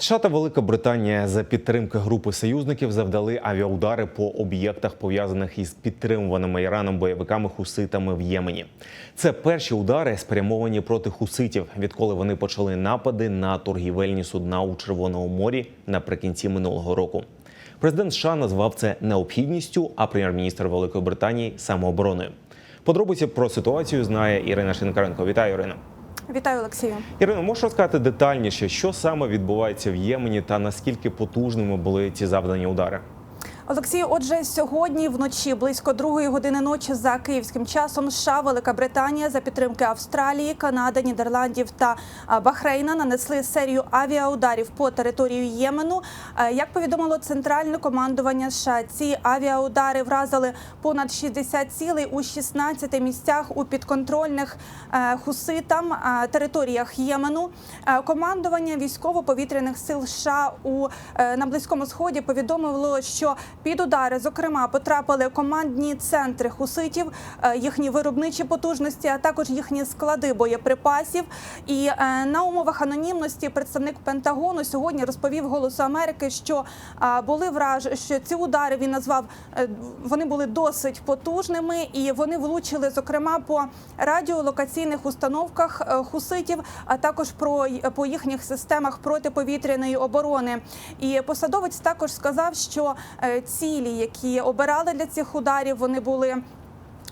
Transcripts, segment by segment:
США та Велика Британія за підтримки групи союзників завдали авіаудари по об'єктах, пов'язаних із підтримуваними Іраном бойовиками хуситами в Ємені. Це перші удари спрямовані проти хуситів, відколи вони почали напади на торгівельні судна у Червоному морі наприкінці минулого року. Президент США назвав це необхідністю, а прем'єр-міністр Великої Британії самообороною. Подробиці про ситуацію знає Ірина Шинкаренко. Вітаю, Ірина. Вітаю, Олексію. Ірино, можеш розказати детальніше, що саме відбувається в Ємені та наскільки потужними були ці завдані удари? Олексію, отже, сьогодні вночі близько другої години ночі за київським часом США, Велика Британія за підтримки Австралії, Канади, Нідерландів та Бахрейна нанесли серію авіаударів по території Ємену. Як повідомило центральне командування США, ці авіаудари вразили понад 60 цілей у 16 місцях у підконтрольних е, хуситам територіях Ємену. Е, Командування військово-повітряних сил США у е, на близькому сході повідомило, що під удари, зокрема, потрапили командні центри хуситів, е, їхні виробничі потужності, а також їхні склади боєприпасів. І е, на умовах анонімності представник Пентагону сьогодні розповів Голосу Америки, що були враж, що ці удари він назвав е, вони були досить потужними, і вони влучили зокрема по радіолокаційних установках хуситів, а також про по їхніх системах протиповітряної оборони. І посадовець також сказав, що цілі, які обирали для цих ударів, вони були.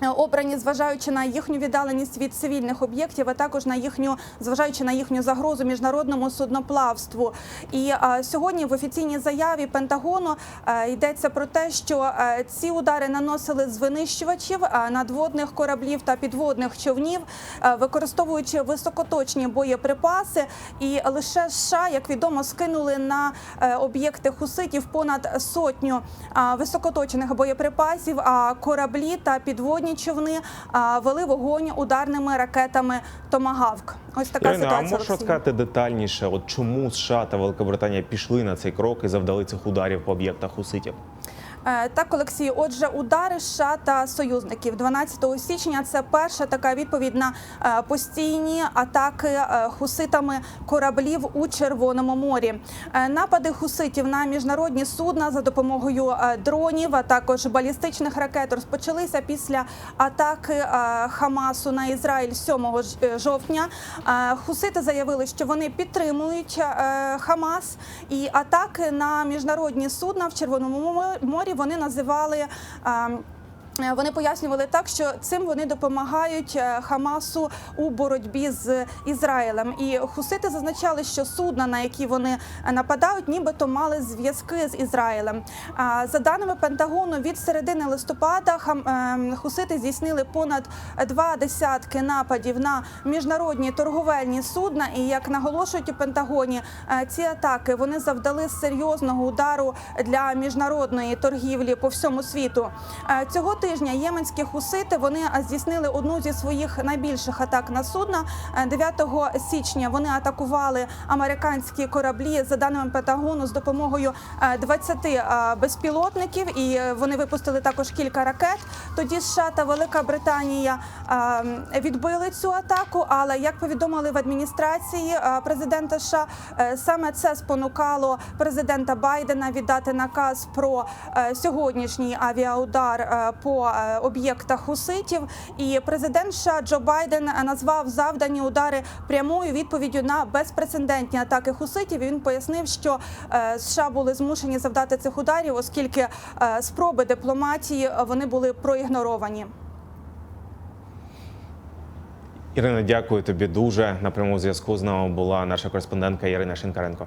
Е, Обрані, зважаючи на їхню віддаленість від цивільних об'єктів, а також на їхню, зважаючи на їхню загрозу міжнародному судноплавству. І е, сьогодні в офіційній заяві Пентагону е, йдеться про те, що е, ці удари наносили з винищувачів е, надводних кораблів та підводних човнів, е, використовуючи високоточні боєприпаси. І лише США, як відомо, скинули на об'єкти хуситів понад сотню а, високоточних боєприпасів. А кораблі та підводні човни вели вогонь ударними ракетами Томагавк. Ось така Ірина, а ситуація. можеш Олексій. розказати детальніше, от чому США та Великобританія пішли на цей крок і завдали цих ударів по об'єктах хуситів? Е, Так, Олексій, отже, удари США та союзників 12 січня. Це перша така відповідь на е, постійні атаки е, хуситами кораблів у Червоному морі. Напади хуситів на міжнародні судна за допомогою дронів, а також балістичних ракет розпочалися після атаки Хамасу на Ізраїль 7 е, жовтня. Хусити заявили, що вони підтримують Хамас, і атаки на міжнародні судна в Червоному морі вони називали. Е, Вони пояснювали так, що цим вони допомагають е, Хамасу у боротьбі з Ізраїлем. І хусити зазначали, що судна, на які вони е, нападають, нібито мали зв'язки з Ізраїлем. За даними Пентагону, від середини листопада хам- е, хусити здійснили понад два десятки нападів на міжнародні торговельні судна. І як наголошують у Пентагоні, ці атаки вони завдали серйозного удару для міжнародної торгівлі по всьому світу. Цього тижня єменські хусити вони е, здійснили одну зі своїх найбільших атак на судна. Е, 9 січня вони атакували американські кораблі за даними Пентагону з допомогою е, 20 е, безпілотників, і е, вони випустили також кілька ракет. Тоді США та Велика Британія е, відбили цю атаку. Але як повідомили в адміністрації е, президента США, е, саме це спонукало президента Байдена віддати наказ про е, сьогоднішній авіаудар е, е, об'єктах хуситів. І президент США Джо Байден назвав завдані удари прямою відповіддю на безпрецедентні атаки хуситів. Він пояснив, що е, США були змушені завдати цих ударів, оскільки е, спроби дипломатії вони були проігноровані. Ірина, дякую тобі дуже. На прямому зв'язку з нами була наша кореспондентка Ірина Шинкаренко.